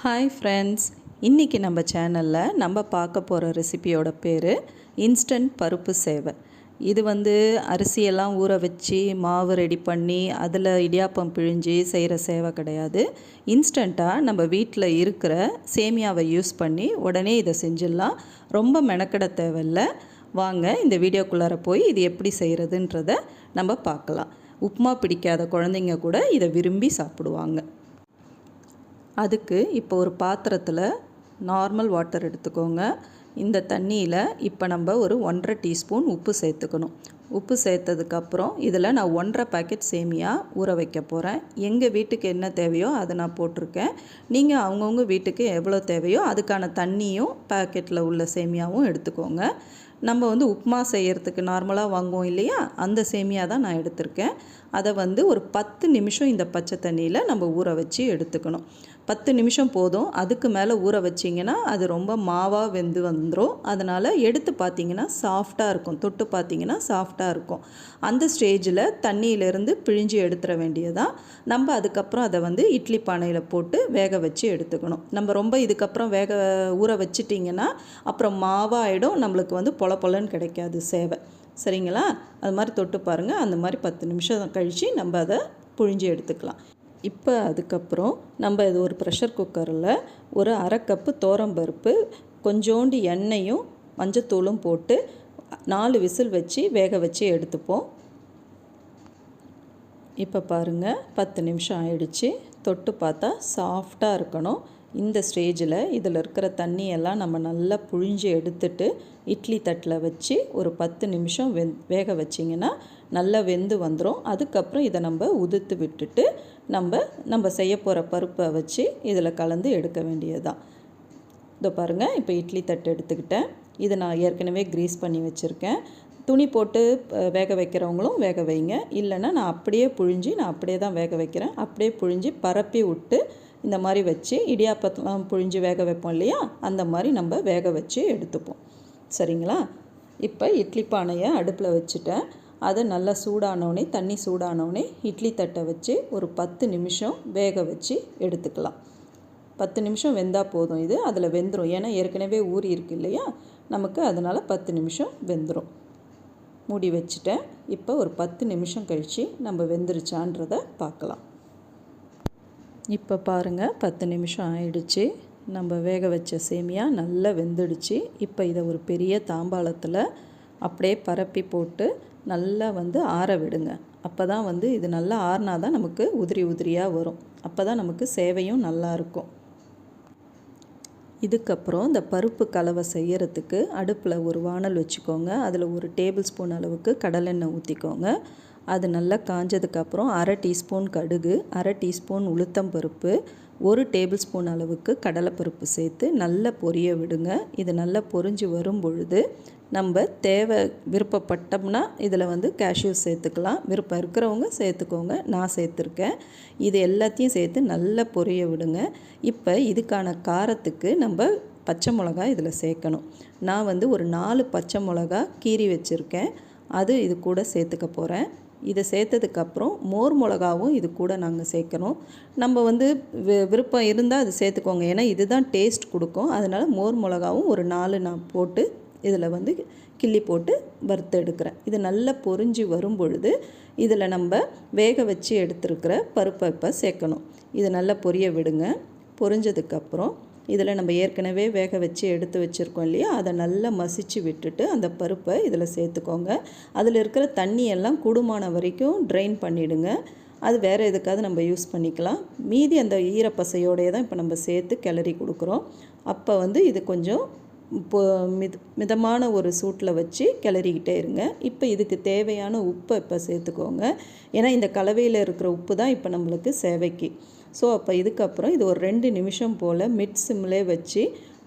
Hi friends இன்றைக்கி நம்ம சேனலில் நம்ம பார்க்க போகிற ரெசிபியோட பேர் இன்ஸ்டன்ட் பருப்பு சேவை இது வந்து அரிசியெல்லாம் ஊற வச்சு மாவு ரெடி பண்ணி அதில் இடியாப்பம் பிழிஞ்சு செய்கிற சேவை கிடையாது. இன்ஸ்டண்ட்டாக நம்ம வீட்டில் இருக்கிற சேமியாவை யூஸ் பண்ணி உடனே இதை செஞ்சிடலாம். ரொம்ப மெனக்கெட தேவையில்ல. வாங்க இந்த வீடியோக்குள்ளார போய் இது எப்படி செய்கிறதுன்றத நம்ம பார்க்கலாம். உப்புமா பிடிக்காத குழந்தைங்க கூட இதை விரும்பி சாப்பிடுவாங்க. அதுக்கு இப்போ ஒரு பாத்திரத்தில் நார்மல் வாட்டர் எடுத்துக்கோங்க. இந்த தண்ணியில் இப்போ நம்ம ஒரு ஒன்றரை டீஸ்பூன் உப்பு சேர்த்துக்கணும். உப்பு சேர்த்ததுக்கப்புறம் இதில் நான் ஒன்றரை பேக்கெட் சேமியா ஊற வைக்க போகிறேன் எங்கள் வீட்டுக்கு என்ன தேவையோ அதை நான் போட்டிருக்கேன். நீங்கள் அவங்கவுங்க வீட்டுக்கு எவ்வளோ தேவையோ அதுக்கான தண்ணியும் பேக்கெட்டில் உள்ள சேமியாவும் எடுத்துக்கோங்க. நம்ம வந்து உப்புமா செய்கிறதுக்கு நார்மலாக வாங்குவோம் இல்லையா? அந்த சேமியா தான் நான் எடுத்திருக்கேன். அதை வந்து ஒரு பத்து நிமிஷம் இந்த பச்சை தண்ணியில் நம்ம ஊற வச்சு எடுத்துக்கணும். பத்து நிமிஷம் போதும். அதுக்கு மேலே ஊற வச்சிங்கன்னா அது ரொம்ப மாவாக வெந்து வந்துடும் அதனால் எடுத்து பார்த்தீங்கன்னா சாஃப்டாக இருக்கும். தொட்டு பார்த்தீங்கன்னா சாஃப்டாக இருக்கும். அந்த ஸ்டேஜில் தண்ணியிலேருந்து பிழிஞ்சு எடுத்துட வேண்டியதான் நம்ம அதுக்கப்புறம் அதை வந்து இட்லி பானையில் போட்டு வேக வச்சு எடுத்துக்கணும். நம்ம ரொம்ப இதுக்கப்புறம் வேக ஊற வச்சிட்டிங்கன்னா அப்புறம் மாவாயிடும் நம்மளுக்கு வந்து பொல பொலன்னு கிடைக்காது சேவை. சரிங்களா? அது மாதிரி தொட்டு பாருங்கள் அந்த மாதிரி பத்து நிமிஷம் கழித்து நம்ம அதை புழிஞ்சு எடுத்துக்கலாம். இப்போ அதுக்கப்புறம் நம்ம இது ஒரு ப்ரெஷர் குக்கரில் ஒரு அரை கப்பு தோரம்பருப்பு கொஞ்சோண்டு எண்ணெயும் மஞ்சத்தூளும் போட்டு நாலு விசில் வச்சு வேக வச்சு எடுத்துப்போம். இப்போ பாருங்கள் பத்து நிமிஷம் ஆயிடுச்சு. தொட்டு பார்த்தா சாஃப்டாக இருக்கணும். இந்த ஸ்டேஜில் இதில் இருக்கிற தண்ணியெல்லாம் நம்ம நல்லா புழிஞ்சு எடுத்துட்டு இட்லி தட்டில் வச்சு ஒரு பத்து நிமிஷம் வெந் வேக வச்சிங்கன்னா நல்லா வெந்து வந்துடும் அதுக்கப்புறம் இதை நம்ம உதுத்து விட்டுட்டு நம்ம நம்ம செய்ய போகிற பருப்பை வச்சு இதில் கலந்து எடுக்க வேண்டியதுதான். இதோ பாருங்கள் இப்போ இட்லி தட்டு எடுத்துக்கிட்டேன். இதை நான் ஏற்கனவே க்ரீஸ் பண்ணி வச்சுருக்கேன். துணி போட்டு வேக வைக்கிறவங்களும் வேக வைங்க. இல்லைன்னா நான் அப்படியே புழிஞ்சு நான் அப்படியே தான் வேக வைக்கிறேன். அப்படியே புழிஞ்சு பரப்பி விட்டு இந்த மாதிரி வச்சு இடியாப்பத்தெலாம் புழிஞ்சு வேக வைப்போம் இல்லையா? அந்த மாதிரி நம்ம வேக வச்சு எடுத்துப்போம். சரிங்களா? இப்போ இட்லி பானையை அடுப்பில் வச்சுட்டேன். அதை நல்லா சூடானோடனே தண்ணி சூடானோடனே இட்லி தட்டை வச்சு ஒரு பத்து நிமிஷம் வேக வச்சு எடுத்துக்கலாம். பத்து நிமிஷம் வெந்தால் போதும் இது. அதில் வெந்துடும் ஏன்னா ஏற்கனவே ஊறி இருக்கு இல்லையா? நமக்கு அதனால் பத்து நிமிஷம் வெந்துடும் மூடி வச்சுட்டேன். இப்போ ஒரு பத்து நிமிஷம் கழித்து நம்ம வெந்துருச்சான்றதை பார்க்கலாம் இப்போ பாருங்கள் பத்து நிமிஷம் ஆயிடுச்சு. நம்ம வேக வச்ச சேமியா நல்லா வெந்துடுச்சு. இப்போ இதை ஒரு பெரிய தாம்பாளத்தில் அப்படியே பரப்பி போட்டு நல்லா வந்து ஆற விடுங்க. அப்போ தான் வந்து இது நல்லா ஆறினா தான் நமக்கு உதிரி உதிரியாக வரும். அப்போ தான் நமக்கு சேவையும் நல்லாயிருக்கும் இதுக்கப்புறம் இந்த பருப்பு கலவை செய்யறதுக்கு அடுப்பில் ஒரு வானல் வச்சுக்கோங்க. அதில் ஒரு டேபிள் ஸ்பூன் அளவுக்கு கடலெண்ணெய் ஊற்றிக்கோங்க அது நல்லா காஞ்சதுக்கப்புறம் அரை டீஸ்பூன் கடுகு அரை டீஸ்பூன் உளுத்தம் பருப்பு ஒரு டேபிள் ஸ்பூன் அளவுக்கு கடலைப்பருப்பு சேர்த்து நல்லா பொரிய விடுங்க. இது நல்லா பொரிஞ்சு வரும் பொழுது நம்ம தேவை விருப்பப்பட்டோம்னா இதில் வந்து கேஷ்யூ சேர்த்துக்கலாம். விருப்பம் இருக்கிறவங்க சேர்த்துக்கோங்க. நான் சேர்த்துருக்கேன். இது எல்லாத்தையும் சேர்த்து நல்லா பொரிய விடுங்க. இப்போ இதுக்கான காரத்துக்கு நம்ம பச்சை மிளகா இதில் சேர்க்கணும். நான் வந்து ஒரு நாலு பச்சை மிளகா கீறி வச்சுருக்கேன். அது இது கூட சேர்த்துக்க போகிறேன் இதை சேர்த்ததுக்கப்புறம் மோர் மிளகாவும் இது கூட நாங்கள் சேர்க்கணும். நம்ம வந்து விருப்பம் இருந்தால் அது சேர்த்துக்கோங்க. ஏன்னா இதுதான் டேஸ்ட் கொடுக்கும். அதனால் மோர் மிளகாவும் ஒரு நாலு நான் போட்டு இதில் வந்து கிள்ளி போட்டு வறுத்து எடுக்கிறேன். இது நல்லா பொரிஞ்சு வரும் பொழுது இதில் நம்ம வேக வச்சு எடுத்துருக்கிற பருப்பை இப்போ சேர்க்கணும். இது நல்லா பொரிய விடுங்க. பொரிஞ்சதுக்கப்புறம் இதில் நம்ம ஏற்கனவே வேக வச்சு எடுத்து வச்சுருக்கோம் இல்லையா? அதை நல்லா மசிச்சு விட்டுட்டு அந்த பருப்பை இதில் சேர்த்துக்கோங்க. அதில் இருக்கிற தண்ணியெல்லாம் கூடுமான வரைக்கும் ட்ரைன் பண்ணிவிடுங்க அது வேறு எதுக்காவது நம்ம யூஸ் பண்ணிக்கலாம். மீதி அந்த ஈரப்பசையோடைய தான் இப்போ நம்ம சேர்த்து கிளறி கொடுக்குறோம். அப்போ வந்து இது கொஞ்சம் இப்போ மித மிதமான ஒரு சூட்டில் வச்சு கிளறிக்கிட்டே இருங்க. இப்போ இதுக்கு தேவையான உப்பை இப்போ சேர்த்துக்கோங்க. ஏன்னா இந்த கலவையில் இருக்கிற உப்பு தான் இப்போ நம்மளுக்கு சேவைக்கு. ஸோ அப்போ இதுக்கப்புறம் இது ஒரு ரெண்டு நிமிஷம் போல் மிட் சிம்லே வச்சு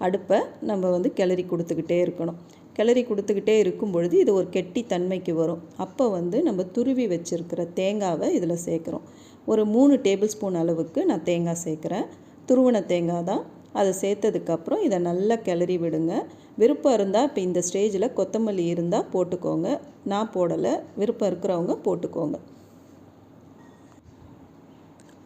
அடுப்பை நம்ம வந்து கிளறி கொடுத்துக்கிட்டே இருக்கணும். கிளறி கொடுத்துக்கிட்டே இருக்கும் பொழுது இது ஒரு கெட்டி தன்மைக்கு வரும். அப்போ வந்து நம்ம துருவி வச்சுருக்கிற தேங்காவை இதில் சேர்க்குறோம். ஒரு மூணு டேபிள் ஸ்பூன் அளவுக்கு நான் தேங்காய் சேர்க்குறேன். துருவன தேங்காய் தான். அதை சேர்த்ததுக்கப்புறம் இதை நல்லா கிளறி விடுங்க. விருப்பம் இருந்தால் இப்போ இந்த ஸ்டேஜில் கொத்தமல்லி இருந்தால் போட்டுக்கோங்க. நான் போடலை. விருப்பம் இருக்கிறவங்க போட்டுக்கோங்க.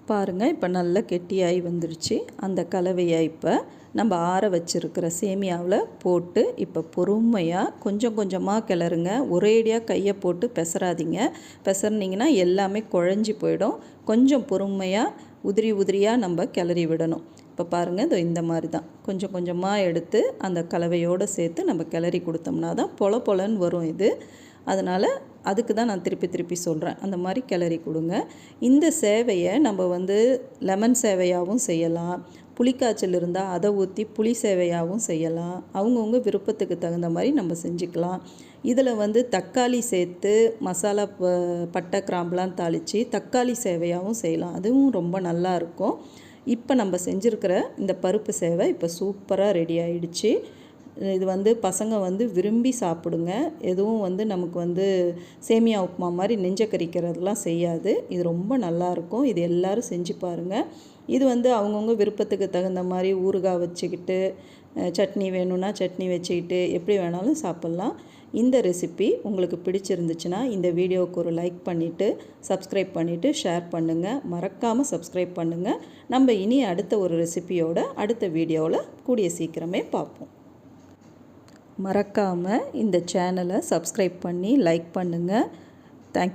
பாருங்கள் இப்போ நல்லா கெட்டியாகி வந்துருச்சு. அந்த கலவையை இப்போ நம்ம ஆற வச்சுருக்கிற சேமியாவில் போட்டு இப்போ பொறுமையாக கொஞ்சம் கொஞ்சமாக கிளறுங்க. ஒரேடியாக கையை போட்டு பெசராதிங்க பெசர்னிங்கன்னா எல்லாமே குழஞ்சி போயிடும். கொஞ்சம் பொறுமையாக உதிரி உதிரியாக நம்ம கிளறி விடணும். இப்போ பாருங்கள் இதோ இந்த மாதிரி தான் கொஞ்சம் கொஞ்சமாக எடுத்து அந்த கலவையோடு சேர்த்து நம்ம கிளறி கொடுத்தோம்னா தான் பொல பொலன்னு வரும் இது. அதனால் அதுக்கு தான் நான் திருப்பி திருப்பி சொல்கிறேன் அந்த மாதிரி கிளறி கொடுங்க. இந்த சேவையை நம்ம வந்து லெமன் சேவையாகவும் செய்யலாம். புளிக்காய்ச்சல் இருந்தால் அதை ஊற்றி புளி சேவையாகவும் செய்யலாம். அவங்கவுங்க விருப்பத்துக்கு தகுந்த மாதிரி நம்ம செஞ்சுக்கலாம். இதில் வந்து தக்காளி சேர்த்து மசாலா ப பட்டை கிராம்பெலாம் தாளித்து தக்காளி சேவையாகவும் செய்யலாம். அதுவும் ரொம்ப நல்லா இருக்கும். இப்போ நம்ம செஞ்சுருக்கிற இந்த பருப்பு சேவை இப்போ சூப்பராக ரெடி ஆயிடுச்சு. இது வந்து பசங்க வந்து விரும்பி சாப்பிடுங்க. எதுவும் வந்து நமக்கு வந்து சேமியா உப்புமா மாதிரி நெஞ்ச கறிக்கிறதுலாம் செய்யாது. இது ரொம்ப நல்லாயிருக்கும் இது எல்லோரும் செஞ்சு பாருங்கள் இது வந்து அவங்கவுங்க விருப்பத்துக்கு தகுந்த மாதிரி ஊறுகாய் வச்சுக்கிட்டு சட்னி வேணும்னா சட்னி வச்சுக்கிட்டு எப்படி வேணாலும் சாப்பிட்லாம். இந்த ரெசிபி உங்களுக்கு பிடிச்சிருந்துச்சுன்னா இந்த வீடியோவுக்கு ஒரு லைக் பண்ணிவிட்டு சப்ஸ்கிரைப் பண்ணிவிட்டு ஷேர் பண்ணுங்கள் மறக்காமல் சப்ஸ்கிரைப் பண்ணுங்கள் நம்ம இனி அடுத்த ஒரு ரெசிபியோட அடுத்த வீடியோவில் கூடிய சீக்கிரமே பார்ப்போம். மறக்காமல் இந்த சேனலை சப்ஸ்கிரைப் பண்ணி லைக் பண்ணுங்கள் தேங்க்யூ